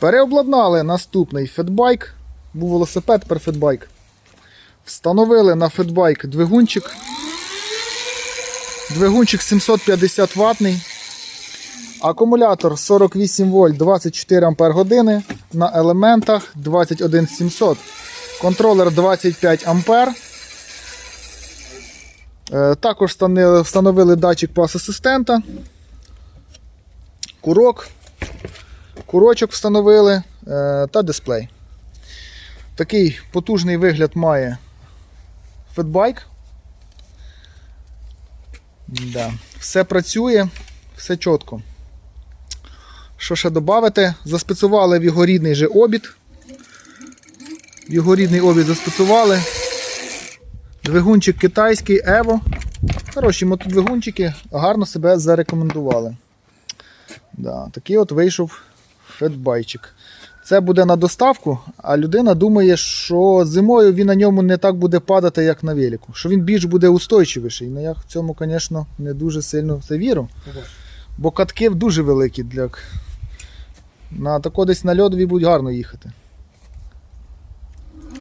Переобладнали наступний фетбайк. Був велосипед, тепер фетбайк. Встановили на фетбайк двигунчик. Двигунчик 750 ватний. Акумулятор 48 вольт 24 ампер години. На елементах 21700. Контролер 25 ампер. Е, Також встановили датчик пас-асистента. Курок. Курочок встановили е, та дисплей. Такий потужний вигляд має фетбайк. Да. Все працює, все чітко. Що ще додати? Заспецували в його рідний же обід. В його рідний обід заспецували. Двигунчик китайський Evo. Хороші мотодвигунчики, гарно себе зарекомендували. Да, такий от вийшов фетбайчик. Це буде на доставку, а людина думає, що зимою він на ньому не так буде падати, як на велику. Що він більш буде устойчивіший. Ну я в цьому, звісно, не дуже сильно в це вірю. Бо катки дуже великі для. На тако десь на льодові будуть гарно їхати.